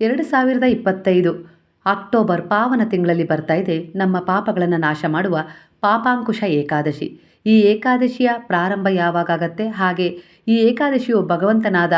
ಎರಡು ಸಾವಿರದ ಇಪ್ಪತ್ತೈದು ಅಕ್ಟೋಬರ್ ಪಾವನ ತಿಂಗಳಲ್ಲಿ ಬರ್ತಾ ಇದೆ. ನಮ್ಮ ಪಾಪಗಳನ್ನು ನಾಶ ಮಾಡುವ ಪಾಪಾಂಕುಶ ಏಕಾದಶಿ. ಈ ಏಕಾದಶಿಯ ಪ್ರಾರಂಭ ಯಾವಾಗತ್ತೆ ಹಾಗೆ ಈ ಏಕಾದಶಿಯು ಭಗವಂತನಾದ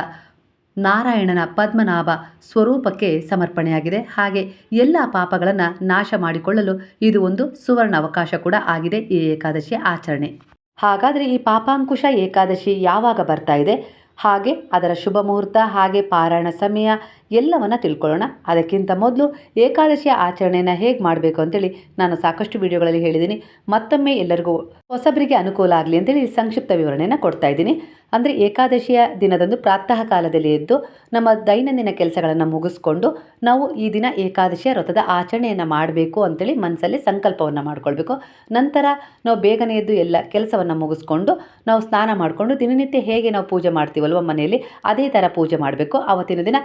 ನಾರಾಯಣನ ಪದ್ಮನಾಭ ಸ್ವರೂಪಕ್ಕೆ ಸಮರ್ಪಣೆಯಾಗಿದೆ. ಹಾಗೆ ಎಲ್ಲ ಪಾಪಗಳನ್ನು ನಾಶ ಮಾಡಿಕೊಳ್ಳಲು ಇದು ಒಂದು ಸುವರ್ಣ ಅವಕಾಶ ಕೂಡ ಆಗಿದೆ ಈ ಏಕಾದಶಿಯ ಆಚರಣೆ. ಹಾಗಾದರೆ ಈ ಪಾಪಾಂಕುಶ ಏಕಾದಶಿ ಯಾವಾಗ ಬರ್ತಾ ಇದೆ? ಹಾಗೆ ಅದರ ಶುಭ ಮುಹೂರ್ತ ಹಾಗೆ ಪಾರಾಯಣ ಸಮಯ ಎಲ್ಲವನ್ನು ತಿಳ್ಕೊಳ್ಳೋಣ. ಅದಕ್ಕಿಂತ ಮೊದಲು ಏಕಾದಶಿಯ ಆಚರಣೆಯನ್ನು ಹೇಗೆ ಮಾಡಬೇಕು ಅಂತೇಳಿ ನಾನು ಸಾಕಷ್ಟು ವಿಡಿಯೋಗಳಲ್ಲಿ ಹೇಳಿದ್ದೀನಿ. ಮತ್ತೊಮ್ಮೆ ಎಲ್ಲರಿಗೂ ಹೊಸಬರಿಗೆ ಅನುಕೂಲ ಆಗಲಿ ಅಂತೇಳಿ ಸಂಕ್ಷಿಪ್ತ ವಿವರಣೆಯನ್ನು ಕೊಡ್ತಾ ಇದ್ದೀನಿ. ಅಂದರೆ ಏಕಾದಶಿಯ ದಿನದಂದು ಪ್ರಾತಃ ಕಾಲದಲ್ಲಿ ಎದ್ದು ನಮ್ಮ ದೈನಂದಿನ ಕೆಲಸಗಳನ್ನು ಮುಗಿಸ್ಕೊಂಡು ನಾವು ಈ ದಿನ ಏಕಾದಶಿಯ ವ್ರತದ ಆಚರಣೆಯನ್ನು ಮಾಡಬೇಕು ಅಂತೇಳಿ ಮನಸ್ಸಲ್ಲಿ ಸಂಕಲ್ಪವನ್ನು ಮಾಡ್ಕೊಳ್ಬೇಕು. ನಂತರ ನಾವು ಬೇಗನೆ ಎದ್ದು ಎಲ್ಲ ಕೆಲಸವನ್ನು ಮುಗಿಸ್ಕೊಂಡು ನಾವು ಸ್ನಾನ ಮಾಡಿಕೊಂಡು ದಿನನಿತ್ಯ ಹೇಗೆ ನಾವು ಪೂಜೆ ಮಾಡ್ತೀವಲ್ವ ಮನೆಯಲ್ಲಿ ಅದೇ ಥರ ಪೂಜೆ ಮಾಡಬೇಕು. ಆವತ್ತಿನ ದಿನ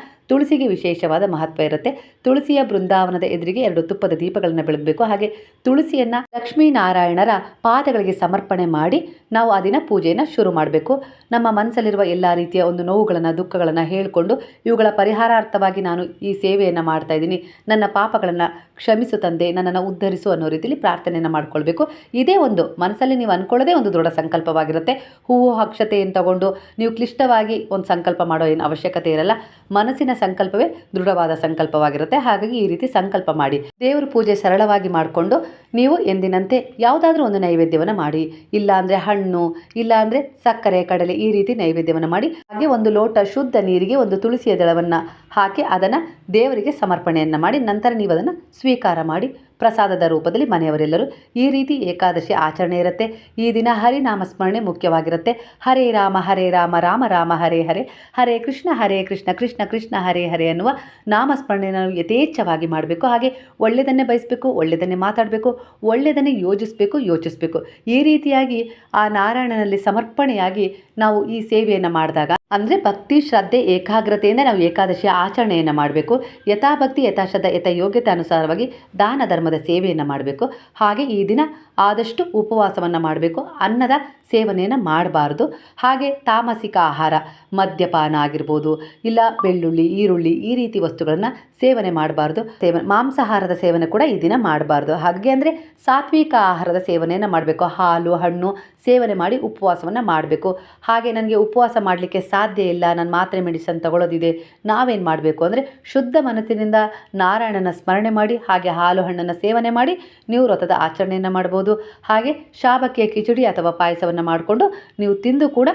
ತುಳಸಿಗೆ ವಿಶೇಷವಾದ ಮಹತ್ವ ಇರುತ್ತೆ. ತುಳಸಿಯ ಬೃಂದಾವನದ ಎದುರಿಗೆ ಎರಡು ತುಪ್ಪದ ದೀಪಗಳನ್ನು ಬೆಳಗಬೇಕು. ಹಾಗೆ ತುಳಸಿಯನ್ನು ಲಕ್ಷ್ಮೀನಾರಾಯಣರ ಪಾದಗಳಿಗೆ ಸಮರ್ಪಣೆ ಮಾಡಿ ನಾವು ಆ ದಿನ ಪೂಜೆಯನ್ನು ಶುರು ಮಾಡಬೇಕು. ನಮ್ಮ ಮನಸ್ಸಲ್ಲಿರುವ ಎಲ್ಲ ರೀತಿಯ ಒಂದು ನೋವುಗಳನ್ನು, ದುಃಖಗಳನ್ನು ಹೇಳಿಕೊಂಡು ಇವುಗಳ ಪರಿಹಾರಾರ್ಥವಾಗಿ ನಾನು ಈ ಸೇವೆಯನ್ನು ಮಾಡ್ತಾ ಇದ್ದೀನಿ. ನನ್ನ ಪಾಪಗಳನ್ನು ಕ್ಷಮಿಸು ತಂದೆ, ನನ್ನನ್ನು ಉದ್ಧರಿಸು ಅನ್ನೋ ರೀತಿಯಲ್ಲಿ ಪ್ರಾರ್ಥನೆಯನ್ನು ಮಾಡಿಕೊಳ್ಬೇಕು. ಇದೇ ಒಂದು ಮನಸ್ಸಲ್ಲಿ ನೀವು ಅಂದ್ಕೊಳ್ಳೋದೇ ಒಂದು ದೃಢ ಸಂಕಲ್ಪವಾಗಿರುತ್ತೆ. ಹೂವು ಅಕ್ಷತೆಯನ್ನು ತಗೊಂಡು ನೀವು ಕ್ಲಿಷ್ಟವಾಗಿ ಒಂದು ಸಂಕಲ್ಪ ಮಾಡೋ ಏನು ಅವಶ್ಯಕತೆ ಇರಲ್ಲ. ಮನಸ್ಸಿನ ಸಂಕಲ್ಪವೇ ದೃಢವಾದ ಸಂಕಲ್ಪವಾಗಿರುತ್ತೆ. ಹಾಗಾಗಿ ಈ ರೀತಿ ಸಂಕಲ್ಪ ಮಾಡಿ. ದೇವರ ಪೂಜೆ ಸರಳವಾಗಿ ಮಾಡಿಕೊಂಡು ನೀವು ಎಂದಿನಂತೆ ಯಾವುದಾದ್ರೂ ಒಂದು ನೈವೇದ್ಯವನ್ನು ಮಾಡಿ. ಇಲ್ಲ ಅಂದರೆ ಹಣ್ಣು ಇಲ್ಲ ಅಂದರೆ ಸಕ್ಕರೆ, ಕಡಲೆ ಈ ರೀತಿ ನೈವೇದ್ಯವನ್ನು ಮಾಡಿ. ಹಾಗೆ ಒಂದು ಲೋಟ ಶುದ್ಧ ನೀರಿಗೆ ಒಂದು ತುಳಸಿಯ ದಳವನ್ನು ಹಾಕಿ ಅದನ್ನು ದೇವರಿಗೆ ಸಮರ್ಪಣೆಯನ್ನು ಮಾಡಿ. ನಂತರ ನೀವು ಅದನ್ನು ಸ್ವೀಕಾರ ಮಾಡಿ. ಪ್ರಸಾದದ ರೂಪದಲ್ಲಿ ಮನೆಯವರೆಲ್ಲರೂ ಈ ರೀತಿ ಏಕಾದಶಿ ಆಚರಣೆ ಇರುತ್ತೆ. ಈ ದಿನ ಹರಿನಾಮ ಸ್ಮರಣೆ ಮುಖ್ಯವಾಗಿರುತ್ತೆ. ಹರೇ ರಾಮ ಹರೇ ರಾಮ ರಾಮ ರಾಮ, ಹರೇ ಹರೇ ಹರೇ ಕೃಷ್ಣ ಹರೇ ಕೃಷ್ಣ ಕೃಷ್ಣ ಕೃಷ್ಣ, ಹರೇ ಹರೇ ಅನ್ನುವ ನಾಮಸ್ಮರಣೆಯನ್ನು ನಾವು ಯಥೇಚ್ಛವಾಗಿ ಮಾಡಬೇಕು. ಹಾಗೆ ಒಳ್ಳೆಯದನ್ನೇ ಬಯಸಬೇಕು, ಒಳ್ಳೆಯದನ್ನೇ ಮಾತಾಡಬೇಕು, ಒಳ್ಳೆಯದನ್ನೇ ಯೋಜಿಸಬೇಕು ಯೋಚಿಸಬೇಕು. ಈ ರೀತಿಯಾಗಿ ಆ ನಾರಾಯಣನಲ್ಲಿ ಸಮರ್ಪಣೆಯಾಗಿ ನಾವು ಈ ಸೇವೆಯನ್ನು ಮಾಡಿದಾಗ ಅಂದರೆ ಭಕ್ತಿ ಶ್ರದ್ಧೆ, ಏಕಾಗ್ರತೆಯಿಂದ ನಾವು ಏಕಾದಶಿಯ ಆಚರಣೆಯನ್ನು ಮಾಡಬೇಕು. ಯಥಾಭಕ್ತಿ, ಯಥಾಶ್ರದ್ಧ, ಯಥ ಯೋಗ್ಯತೆ ಅನುಸಾರವಾಗಿ ದಾನ, ಧರ್ಮದ ಸೇವೆಯನ್ನು ಮಾಡಬೇಕು. ಹಾಗೆ ಈ ದಿನ ಆದಷ್ಟು ಉಪವಾಸವನ್ನು ಮಾಡಬೇಕು, ಅನ್ನದ ಸೇವನೆಯನ್ನು ಮಾಡಬಾರ್ದು. ಹಾಗೆ ತಾಮಸಿಕ ಆಹಾರ, ಮದ್ಯಪಾನ ಆಗಿರ್ಬೋದು, ಇಲ್ಲ ಬೆಳ್ಳುಳ್ಳಿ, ಈರುಳ್ಳಿ ಈ ರೀತಿ ವಸ್ತುಗಳನ್ನು ಸೇವನೆ ಮಾಡಬಾರ್ದು. ಸೇವನೆ ಮಾಂಸಾಹಾರದ ಸೇವನೆ ಕೂಡ ಈ ದಿನ ಮಾಡಬಾರ್ದು. ಹಾಗೆ ಅಂದರೆ ಸಾತ್ವಿಕ ಆಹಾರದ ಸೇವನೆಯನ್ನು ಮಾಡಬೇಕು. ಹಾಲು, ಹಣ್ಣು ಸೇವನೆ ಮಾಡಿ ಉಪವಾಸವನ್ನು ಮಾಡಬೇಕು. ಹಾಗೆ ನನಗೆ ಉಪವಾಸ ಮಾಡಲಿಕ್ಕೆ ಸಾಧ್ಯ ಇಲ್ಲ, ನಾನು ಮಾತ್ರೆ ಮೆಡಿಸನ್ ತಗೊಳ್ಳೋದಿದೆ ನಾವೇನು ಮಾಡಬೇಕು ಅಂದರೆ ಶುದ್ಧ ಮನಸ್ಸಿನಿಂದ ನಾರಾಯಣನ ಸ್ಮರಣೆ ಮಾಡಿ, ಹಾಗೆ ಹಾಲು ಹಣ್ಣನ್ನು ಸೇವನೆ ಮಾಡಿ ನೀವು ವ್ರತದ ಆಚರಣೆಯನ್ನು ಮಾಡ್ಬೋದು. ಹಾಗೆ ಶಾಬಕ್ಕಿಯ ಕಿಚಡಿ ಅಥವಾ ಪಾಯಸವನ್ನು ಮಾಡಿಕೊಂಡು ನೀವು ತಿಂದು ಕೂಡ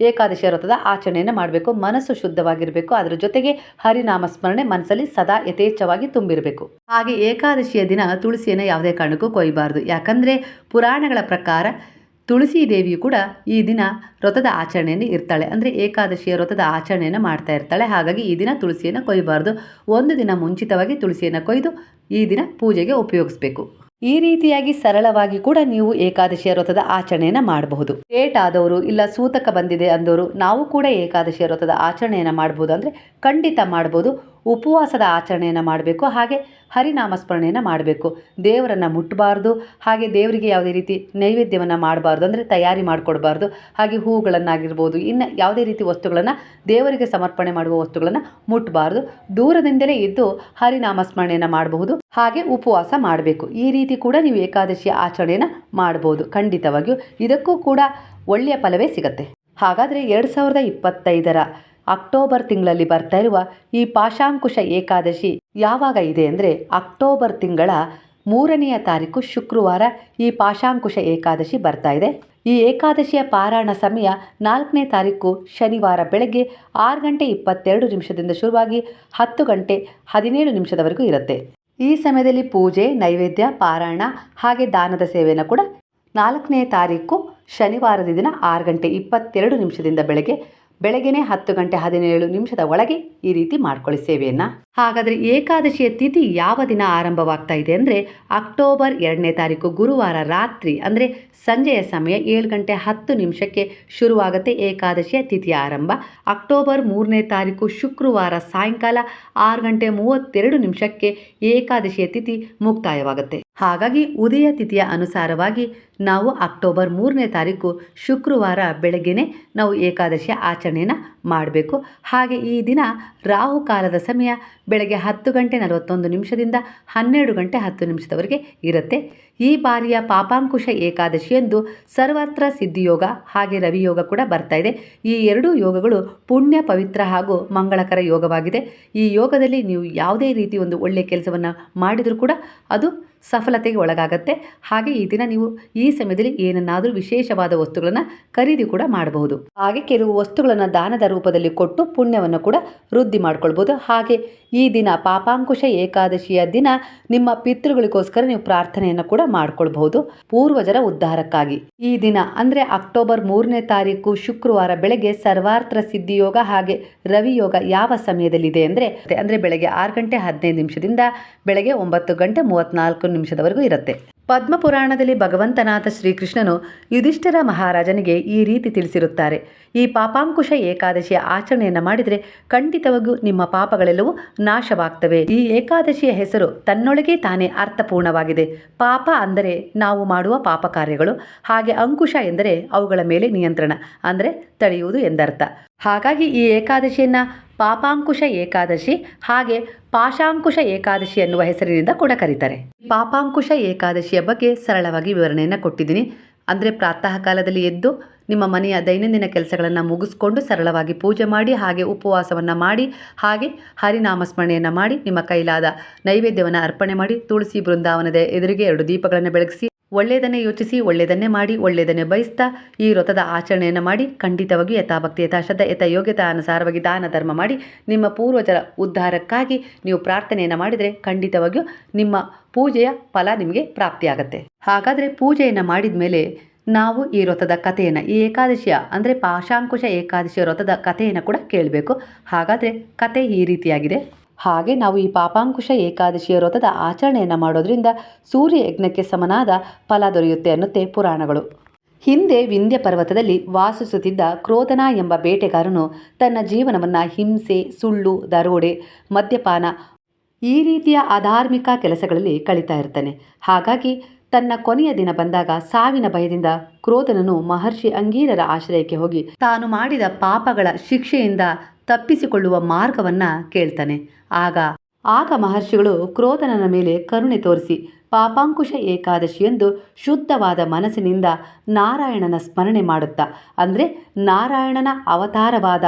ಏಕಾದಶಿ ವ್ರತದ ಆಚರಣೆಯನ್ನು ಮಾಡಬೇಕು. ಮನಸ್ಸು ಶುದ್ಧವಾಗಿರಬೇಕು. ಅದರ ಜೊತೆಗೆ ಹರಿನಾಮ ಸ್ಮರಣೆ ಮನಸ್ಸಲ್ಲಿ ಸದಾ ಯಥೇಚ್ಛವಾಗಿ ತುಂಬಿರಬೇಕು. ಹಾಗೆ ಏಕಾದಶಿಯ ದಿನ ತುಳಸಿಯನ್ನು ಯಾವುದೇ ಕಾರಣಕ್ಕೂ ಕೊಯ್ಯಬಾರದು ಯಾಕಂದರೆ ಪುರಾಣಗಳ ಪ್ರಕಾರ ತುಳಸಿ ದೇವಿಯು ಕೂಡ ಈ ದಿನ ವ್ರತದ ಆಚರಣೆಯನ್ನು ಇರ್ತಾಳೆ. ಅಂದರೆ ಏಕಾದಶಿಯ ವ್ರತದ ಆಚರಣೆಯನ್ನು ಮಾಡ್ತಾ ಇರ್ತಾಳೆ. ಹಾಗಾಗಿ ಈ ದಿನ ತುಳಸಿಯನ್ನು ಕೊಯ್ಯಬಾರ್ದು ಒಂದು ದಿನ ಮುಂಚಿತವಾಗಿ ತುಳಸಿಯನ್ನು ಕೊಯ್ದು ಈ ದಿನ ಪೂಜೆಗೆ ಉಪಯೋಗಿಸಬೇಕು. ಈ ರೀತಿಯಾಗಿ ಸರಳವಾಗಿ ಕೂಡ ನೀವು ಏಕಾದಶಿಯ ವ್ರತದ ಆಚರಣೆಯನ್ನು ಮಾಡಬಹುದು. ಡೇಟ್ ಆದವರು ಇಲ್ಲ ಸೂತಕ ಬಂದಿದೆ ಅಂದವರು ನಾವು ಕೂಡ ಏಕಾದಶಿಯ ವ್ರತದ ಆಚರಣೆಯನ್ನು ಮಾಡಬಹುದು ಅಂದರೆ ಖಂಡಿತ ಮಾಡ್ಬೋದು. ಉಪವಾಸದ ಆಚರಣೆಯನ್ನು ಮಾಡಬೇಕು, ಹಾಗೆ ಹರಿನಾಮ ಸ್ಮರಣೆಯನ್ನು ಮಾಡಬೇಕು. ದೇವರನ್ನು ಮುಟ್ಟಬಾರ್ದು ಹಾಗೆ ದೇವರಿಗೆ ಯಾವುದೇ ರೀತಿ ನೈವೇದ್ಯವನ್ನು ಮಾಡಬಾರ್ದು, ಅಂದರೆ ತಯಾರಿ ಮಾಡಿಕೊಡ್ಬಾರ್ದು, ಹಾಗೆ ಹೂವುಗಳನ್ನಾಗಿರ್ಬೋದು ಇನ್ನು ಯಾವುದೇ ರೀತಿ ವಸ್ತುಗಳನ್ನು ದೇವರಿಗೆ ಸಮರ್ಪಣೆ ಮಾಡುವ ವಸ್ತುಗಳನ್ನು ಮುಟ್ಟಬಾರ್ದು ದೂರದಿಂದಲೇ ಇದ್ದು ಹರಿನಾಮ ಸ್ಮರಣೆಯನ್ನು ಮಾಡಬಹುದು, ಹಾಗೆ ಉಪವಾಸ ಮಾಡಬೇಕು. ಈ ರೀತಿ ಕೂಡ ನೀವು ಏಕಾದಶಿಯ ಆಚರಣೆಯನ್ನು ಮಾಡ್ಬೋದು, ಖಂಡಿತವಾಗಿಯೂ. ಇದಕ್ಕೂ ಕೂಡ ಒಳ್ಳೆಯ ಫಲವೇ ಸಿಗುತ್ತೆ. ಹಾಗಾದರೆ ಎರಡು ಸಾವಿರದ ಇಪ್ಪತ್ತೈದರ ಅಕ್ಟೋಬರ್ ತಿಂಗಳಲ್ಲಿ ಬರ್ತಾ ಇರುವ ಈ ಪಾಶಾಂಕುಶ ಏಕಾದಶಿ ಯಾವಾಗ ಇದೆ ಅಂದರೆ ಅಕ್ಟೋಬರ್ ತಿಂಗಳ ಮೂರನೆಯ ತಾರೀಕು ಶುಕ್ರವಾರ ಈ ಪಾಶಾಂಕುಶ ಏಕಾದಶಿ ಬರ್ತಾ ಇದೆ. ಈ ಏಕಾದಶಿಯ ಪಾರಾಯಣ ಸಮಯ ನಾಲ್ಕನೇ ತಾರೀಕು ಶನಿವಾರ ಬೆಳಗ್ಗೆ ಆರು ಗಂಟೆ ಇಪ್ಪತ್ತೆರಡು ನಿಮಿಷದಿಂದ ಶುರುವಾಗಿ ಹತ್ತು ಗಂಟೆ ಹದಿನೇಳು ನಿಮಿಷದವರೆಗೂ ಇರುತ್ತೆ. ಈ ಸಮಯದಲ್ಲಿ ಪೂಜೆ, ನೈವೇದ್ಯ, ಪಾರಾಯಣ ಹಾಗೆ ದಾನದ ಸೇವೆಯನ್ನು ಕೂಡ ನಾಲ್ಕನೇ ತಾರೀಕು ಶನಿವಾರದ ದಿನ ಆರು ಗಂಟೆ ಇಪ್ಪತ್ತೆರಡು ನಿಮಿಷದಿಂದ ಬೆಳಗ್ಗೆ ಬೆಳಗ್ಗೆನೆ ಹತ್ತು ಗಂಟೆ ಹದಿನೇಳು ನಿಮಿಷದ ಒಳಗೆ ಈ ರೀತಿ ಮಾಡ್ಕೊಳ್ಳಿ ಸೇವೆಯನ್ನು. ಹಾಗಾದರೆ ಏಕಾದಶಿಯ ತಿಥಿ ಯಾವ ದಿನ ಆರಂಭವಾಗ್ತಾ ಇದೆ ಅಂದರೆ ಅಕ್ಟೋಬರ್ ಎರಡನೇ ತಾರೀಕು ಗುರುವಾರ ರಾತ್ರಿ ಅಂದರೆ ಸಂಜೆಯ ಸಮಯ ಏಳು ಗಂಟೆ ಹತ್ತು ನಿಮಿಷಕ್ಕೆ ಶುರುವಾಗುತ್ತೆ ಏಕಾದಶಿಯ ತಿಥಿ ಆರಂಭ. ಅಕ್ಟೋಬರ್ ಮೂರನೇ ತಾರೀಕು ಶುಕ್ರವಾರ ಸಾಯಂಕಾಲ ಆರು ಗಂಟೆ ಮೂವತ್ತೆರಡು ನಿಮಿಷಕ್ಕೆ ಏಕಾದಶಿಯ ತಿಥಿ ಮುಕ್ತಾಯವಾಗುತ್ತೆ. ಹಾಗಾಗಿ ಉದಯ ತಿಥಿಯ ಅನುಸಾರವಾಗಿ ನಾವು ಅಕ್ಟೋಬರ್ ಮೂರನೇ ತಾರೀಕು ಶುಕ್ರವಾರ ಬೆಳಗ್ಗೆನೇ ನಾವು ಏಕಾದಶಿಯ ಆಚರಣೆಯನ್ನು ಮಾಡಬೇಕು. ಹಾಗೆ ಈ ದಿನ ರಾಹುಕಾಲದ ಸಮಯ ಬೆಳಗ್ಗೆ ಹತ್ತು ಗಂಟೆ ನಲವತ್ತೊಂದು ನಿಮಿಷದಿಂದ ಹನ್ನೆರಡು ಗಂಟೆ ಹತ್ತು ನಿಮಿಷದವರೆಗೆ ಇರುತ್ತೆ. ಈ ಬಾರಿಯ ಪಾಪಾಂಕುಶ ಏಕಾದಶಿಯಂದು ಸರ್ವತ್ರ ಸಿದ್ಧಿಯೋಗ ಹಾಗೆ ರವಿಯೋಗ ಕೂಡ ಬರ್ತಾ ಇದೆ. ಈ ಎರಡೂ ಯೋಗಗಳು ಪುಣ್ಯ, ಪವಿತ್ರ ಹಾಗೂ ಮಂಗಳಕರ ಯೋಗವಾಗಿದೆ. ಈ ಯೋಗದಲ್ಲಿ ನೀವು ಯಾವುದೇ ರೀತಿ ಒಂದು ಒಳ್ಳೆಯ ಕೆಲಸವನ್ನು ಮಾಡಿದರೂ ಕೂಡ ಅದು ಸಫಲತೆಗೆ ಒಳಗಾಗತ್ತೆ. ಹಾಗೆ ಈ ದಿನ ನೀವು ಈ ಸಮಯದಲ್ಲಿ ಏನನ್ನಾದರೂ ವಿಶೇಷವಾದ ವಸ್ತುಗಳನ್ನು ಖರೀದಿ ಕೂಡ ಮಾಡಬಹುದು. ಹಾಗೆ ಕೆಲವು ವಸ್ತುಗಳನ್ನು ದಾನದ ರೂಪದಲ್ಲಿ ಕೊಟ್ಟು ಪುಣ್ಯವನ್ನು ಕೂಡ ವೃದ್ಧಿ ಮಾಡ್ಕೊಳ್ಬೋದು ಹಾಗೆ ಈ ದಿನ ಪಾಪಾಂಕುಶ ಏಕಾದಶಿಯ ದಿನ ನಿಮ್ಮ ಪಿತೃಗಳಿಗೋಸ್ಕರ ನೀವು ಪ್ರಾರ್ಥನೆಯನ್ನು ಕೂಡ ಮಾಡ್ಕೊಳ್ಬಹುದು. ಪೂರ್ವಜರ ಉದ್ಧಾರಕ್ಕಾಗಿ. ಈ ದಿನ ಅಂದರೆ ಅಕ್ಟೋಬರ್ ಮೂರನೇ ತಾರೀಕು ಶುಕ್ರವಾರ ಬೆಳಗ್ಗೆ ಸರ್ವಾರ್ಥ ಸಿದ್ಧಿಯೋಗ ಹಾಗೆ ರವಿಯೋಗ ಯಾವ ಸಮಯದಲ್ಲಿದೆ ಅಂದರೆ ಅಂದರೆ ಬೆಳಗ್ಗೆ ಆರು ಗಂಟೆ ಹದಿನೈದು ನಿಮಿಷದಿಂದ ಬೆಳಗ್ಗೆ ಒಂಬತ್ತು ಗಂಟೆ ಮೂವತ್ತ್ನಾಲ್ಕು ನಿಮಿಷದವರೆಗೂ ಇರುತ್ತೆ. ಪದ್ಮಪುರಾಣದಲ್ಲಿ ಭಗವಂತನಾಥ ಶ್ರೀಕೃಷ್ಣನು ಯುಧಿಷ್ಠಿರ ಮಹಾರಾಜನಿಗೆ ಈ ರೀತಿ ತಿಳಿಸಿರುತ್ತಾರೆ. ಈ ಪಾಪಾಂಕುಶ ಏಕಾದಶಿಯ ಆಚರಣೆಯನ್ನು ಮಾಡಿದರೆ ಖಂಡಿತವಾಗಿಯೂ ನಿಮ್ಮ ಪಾಪಗಳೆಲ್ಲವೂ ನಾಶವಾಗ್ತವೆ. ಈ ಏಕಾದಶಿಯ ಹೆಸರು ತನ್ನೊಳಗೆ ತಾನೇ ಅರ್ಥಪೂರ್ಣವಾಗಿದೆ. ಪಾಪ ಅಂದರೆ ನಾವು ಮಾಡುವ ಪಾಪ ಕಾರ್ಯಗಳು ಹಾಗೆ ಅಂಕುಶ ಎಂದರೆ ಅವುಗಳ ಮೇಲೆ ನಿಯಂತ್ರಣ, ಅಂದರೆ ತಡೆಯುವುದು ಎಂದರ್ಥ. ಹಾಗಾಗಿ ಈ ಏಕಾದಶಿಯನ್ನು ಪಾಪಾಂಕುಶ ಏಕಾದಶಿ ಹಾಗೆ ಪಾಶಾಂಕುಶ ಏಕಾದಶಿ ಎನ್ನುವ ಹೆಸರಿನಿಂದ ಕೂಡ ಕರೀತಾರೆ. ಪಾಪಾಂಕುಶ ಏಕಾದಶಿಯ ಬಗ್ಗೆ ಸರಳವಾಗಿ ವಿವರಣೆಯನ್ನು ಕೊಟ್ಟಿದ್ದೀನಿ. ಅಂದರೆ ಪ್ರಾತಃ ಕಾಲದಲ್ಲಿ ಎದ್ದು ನಿಮ್ಮ ಮನೆಯ ದೈನಂದಿನ ಕೆಲಸಗಳನ್ನು ಮುಗಿಸ್ಕೊಂಡು ಸರಳವಾಗಿ ಪೂಜೆ ಮಾಡಿ, ಹಾಗೆ ಉಪವಾಸವನ್ನು ಮಾಡಿ, ಹಾಗೆ ಹರಿನಾಮ ಸ್ಮರಣೆಯನ್ನು ಮಾಡಿ ನಿಮ್ಮ ಕೈಲಾದ ನೈವೇದ್ಯವನ್ನು ಅರ್ಪಣೆ ಮಾಡಿ, ತುಳಸಿ ಬೃಂದಾವನದ ಎದುರಿಗೆ ಎರಡು ದೀಪಗಳನ್ನು ಬೆಳಗಿಸಿ ಒಳ್ಳೆಯದನ್ನೇ ಯೋಚಿಸಿ ಒಳ್ಳೆಯದನ್ನೇ ಮಾಡಿ ಒಳ್ಳೆಯದನ್ನೇ ಬಯಸ್ತಾ ಈ ವ್ರತದ ಆಚರಣೆಯನ್ನು ಮಾಡಿ ಖಂಡಿತವಾಗಿ ಯಥಾಭಕ್ತಿ, ಯಥಾಶ್ರದ್ಧ ಯಥ ಯೋಗ್ಯತಾ ಅನುಸಾರವಾಗಿ ದಾನ ಧರ್ಮ ಮಾಡಿ, ನಿಮ್ಮ ಪೂರ್ವಜರ ಉದ್ಧಾರಕ್ಕಾಗಿ ನೀವು ಪ್ರಾರ್ಥನೆಯನ್ನು ಮಾಡಿದರೆ ಖಂಡಿತವಾಗಿಯೂ ನಿಮ್ಮ ಪೂಜೆಯ ಫಲ ನಿಮಗೆ ಪ್ರಾಪ್ತಿಯಾಗತ್ತೆ. ಹಾಗಾದರೆ ಪೂಜೆಯನ್ನು ಮಾಡಿದ ಮೇಲೆ ನಾವು ಈ ವ್ರತದ ಕಥೆಯನ್ನು, ಈ ಏಕಾದಶಿಯ ಅಂದರೆ ಪಾಶಾಂಕುಶ ಏಕಾದಶಿಯ ವ್ರತದ ಕಥೆಯನ್ನು ಕೂಡ ಕೇಳಬೇಕು. ಹಾಗಾದರೆ ಕತೆ ಈ ರೀತಿಯಾಗಿದೆ. ಹಾಗೆ ನಾವು ಈ ಪಾಪಾಂಕುಶ ಏಕಾದಶಿಯ ವ್ರತದ ಆಚರಣೆಯನ್ನು ಮಾಡೋದ್ರಿಂದ ಸೂರ್ಯ ಯಜ್ಞಕ್ಕೆ ಸಮನಾದ ಫಲ ದೊರೆಯುತ್ತೆ ಅನ್ನುತ್ತೆ ಪುರಾಣಗಳು. ಹಿಂದೆ ವಿಂಧ್ಯ ಪರ್ವತದಲ್ಲಿ ವಾಸಿಸುತ್ತಿದ್ದ ಕ್ರೋಧನ ಎಂಬ ಬೇಟೆಗಾರನು ತನ್ನ ಜೀವನವನ್ನು ಹಿಂಸೆ, ಸುಳ್ಳು, ದರೋಡೆ, ಮದ್ಯಪಾನ ಈ ರೀತಿಯ ಅಧಾರ್ಮಿಕ ಕೆಲಸಗಳಲ್ಲಿ ಕಳೀತಾ ಇರ್ತಾನೆ. ಹಾಗಾಗಿ ತನ್ನ ಕೊನೆಯ ದಿನ ಬಂದಾಗ ಸಾವಿನ ಭಯದಿಂದ ಕ್ರೋಧನನು ಮಹರ್ಷಿ ಅಂಗೀರರ ಆಶ್ರಯಕ್ಕೆ ಹೋಗಿ ತಾನು ಮಾಡಿದ ಪಾಪಗಳ ಶಿಕ್ಷೆಯಿಂದ ತಪ್ಪಿಸಿಕೊಳ್ಳುವ ಮಾರ್ಗವನ್ನು ಕೇಳ್ತಾನೆ. ಆಗ ಆಗ ಮಹರ್ಷಿಗಳು ಕ್ರೋಧನನ ಮೇಲೆ ಕರುಣೆ ತೋರಿಸಿ, ಪಾಪಾಂಕುಶ ಏಕಾದಶಿಯಂದು ಶುದ್ಧವಾದ ಮನಸ್ಸಿನಿಂದ ನಾರಾಯಣನ ಸ್ಮರಣೆ ಮಾಡುತ್ತಾ, ಅಂದರೆ ನಾರಾಯಣನ ಅವತಾರವಾದ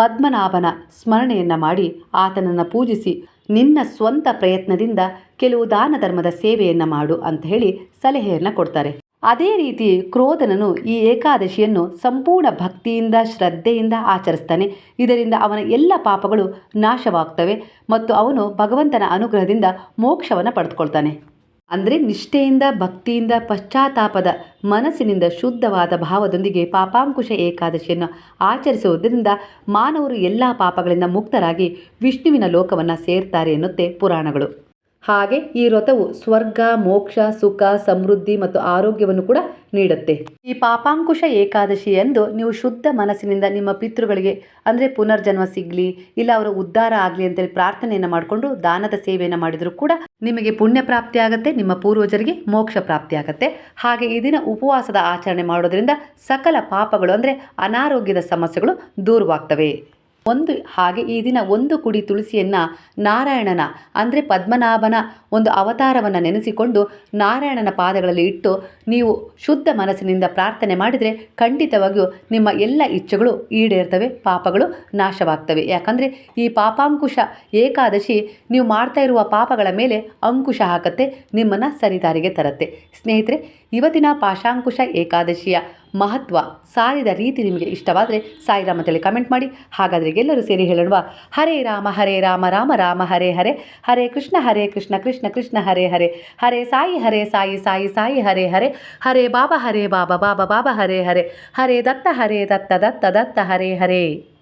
ಪದ್ಮನಾಭನ ಸ್ಮರಣೆಯನ್ನು ಮಾಡಿ ಆತನನ್ನು ಪೂಜಿಸಿ, ನಿನ್ನ ಸ್ವಂತ ಪ್ರಯತ್ನದಿಂದ ಕೆಲವು ದಾನ ಧರ್ಮದ ಸೇವೆಯನ್ನು ಮಾಡು ಅಂತ ಹೇಳಿ ಸಲಹೆಯನ್ನು ಕೊಡ್ತಾರೆ. ಅದೇ ರೀತಿ ಕ್ರೋಧನನು ಈ ಏಕಾದಶಿಯನ್ನು ಸಂಪೂರ್ಣ ಭಕ್ತಿಯಿಂದ, ಶ್ರದ್ಧೆಯಿಂದ ಆಚರಿಸ್ತಾನೆ. ಇದರಿಂದ ಅವನ ಎಲ್ಲ ಪಾಪಗಳು ನಾಶವಾಗ್ತವೆ ಮತ್ತು ಅವನು ಭಗವಂತನ ಅನುಗ್ರಹದಿಂದ ಮೋಕ್ಷವನ್ನು ಪಡೆದುಕೊಳ್ತಾನೆ. ಅಂದರೆ ನಿಷ್ಠೆಯಿಂದ, ಭಕ್ತಿಯಿಂದ, ಪಶ್ಚಾತ್ತಾಪದ ಮನಸ್ಸಿನಿಂದ ಶುದ್ಧವಾದ ಭಾವದೊಂದಿಗೆ ಪಾಪಾಂಕುಶ ಏಕಾದಶಿಯನ್ನು ಆಚರಿಸುವುದರಿಂದ ಮಾನವರು ಎಲ್ಲ ಪಾಪಗಳಿಂದ ಮುಕ್ತರಾಗಿ ವಿಷ್ಣುವಿನ ಲೋಕವನ್ನು ಸೇರ್ತಾರೆ ಎನ್ನುತ್ತೆ ಪುರಾಣಗಳು. ಹಾಗೆ ಈ ವ್ರತವು ಸ್ವರ್ಗ, ಮೋಕ್ಷ, ಸುಖ, ಸಮೃದ್ಧಿ ಮತ್ತು ಆರೋಗ್ಯವನ್ನು ಕೂಡ ನೀಡುತ್ತೆ. ಈ ಪಾಪಾಂಕುಶ ಏಕಾದಶಿ ಎಂದು ನೀವು ಶುದ್ಧ ಮನಸ್ಸಿನಿಂದ ನಿಮ್ಮ ಪಿತೃಗಳಿಗೆ, ಅಂದರೆ ಪುನರ್ಜನ್ಮ ಸಿಗಲಿ, ಇಲ್ಲ ಅವರ ಉದ್ಧಾರ ಆಗಲಿ ಅಂತೇಳಿ ಪ್ರಾರ್ಥನೆಯನ್ನು ಮಾಡಿಕೊಂಡು ದಾನದ ಸೇವೆಯನ್ನು ಮಾಡಿದರೂ ಕೂಡ ನಿಮಗೆ ಪುಣ್ಯ ಪ್ರಾಪ್ತಿ ಆಗುತ್ತೆ, ನಿಮ್ಮ ಪೂರ್ವಜರಿಗೆ ಮೋಕ್ಷ ಪ್ರಾಪ್ತಿ ಆಗುತ್ತೆ. ಹಾಗೆ ಈ ದಿನ ಉಪವಾಸದ ಆಚರಣೆ ಮಾಡೋದರಿಂದ ಸಕಲ ಪಾಪಗಳು, ಅಂದರೆ ಅನಾರೋಗ್ಯದ ಸಮಸ್ಯೆಗಳು ದೂರವಾಗ್ತವೆ. ಒಂದು ಹಾಗೆ ಈ ದಿನ ಒಂದು ಕುಡಿ ತುಳಸಿಯನ್ನು ನಾರಾಯಣನ, ಅಂದರೆ ಪದ್ಮನಾಭನ ಒಂದು ಅವತಾರವನ್ನು ನೆನೆಸಿಕೊಂಡು ನಾರಾಯಣನ ಪಾದಗಳಲ್ಲಿ ಇಟ್ಟು ನೀವು ಶುದ್ಧ ಮನಸ್ಸಿನಿಂದ ಪ್ರಾರ್ಥನೆ ಮಾಡಿದರೆ ಖಂಡಿತವಾಗಿಯೂ ನಿಮ್ಮ ಎಲ್ಲ ಇಚ್ಛೆಗಳು ಈಡೇರ್ತವೆ, ಪಾಪಗಳು ನಾಶವಾಗ್ತವೆ. ಯಾಕಂದರೆ ಈ ಪಾಪಾಂಕುಶ ಏಕಾದಶಿ ನೀವು ಮಾಡ್ತಾ ಇರುವ ಪಾಪಗಳ ಮೇಲೆ ಅಂಕುಶ ಹಾಕತ್ತೆ, ನಿಮ್ಮನ್ನು ಸರಿದಾರಿಗೆ ತರುತ್ತೆ. ಸ್ನೇಹಿತರೆ ಇವತ್ತಿನ ಪಾಶಾಂಕುಶ ಏಕಾದಶಿಯ ಮಹತ್ವ ಸಾರಿದ ರೀತಿ ನಿಮಗೆ ಇಷ್ಟವಾದರೆ ಸಾಯಿರಾಮ ಅಂತೇಳಿ ಕಮೆಂಟ್ ಮಾಡಿ. ಹಾಗಾದರೆ ಎಲ್ಲರೂ ಸೇರಿ ಹೇಳೋಣ ಹರೇ ರಾಮ ಹರೇ ರಾಮ ರಾಮ ರಾಮ, ಹರೇ ಹರೇ. ಹರೇ ಕೃಷ್ಣ ಹರೇ ಕೃಷ್ಣ ಕೃಷ್ಣ ಕೃಷ್ಣ, ಹರೇ ಹರೇ. ಹರೇ ಸಾಯಿ ಹರೇ ಸಾಯಿ ಸಾಯಿ ಸಾಯಿ, ಹರೇ ಹರೇ. ಹರೇ ಬಾಬಾ ಹರೇ ಬಾಬಾ ಬಾಬಾ ಬಾಬಾ, ಹರೇ ಹರೇ. ಹರೇ ದತ್ತ ಹರೇ ದತ್ತ ದತ್ತ ದತ್ತ, ಹರೇ ಹರೇ.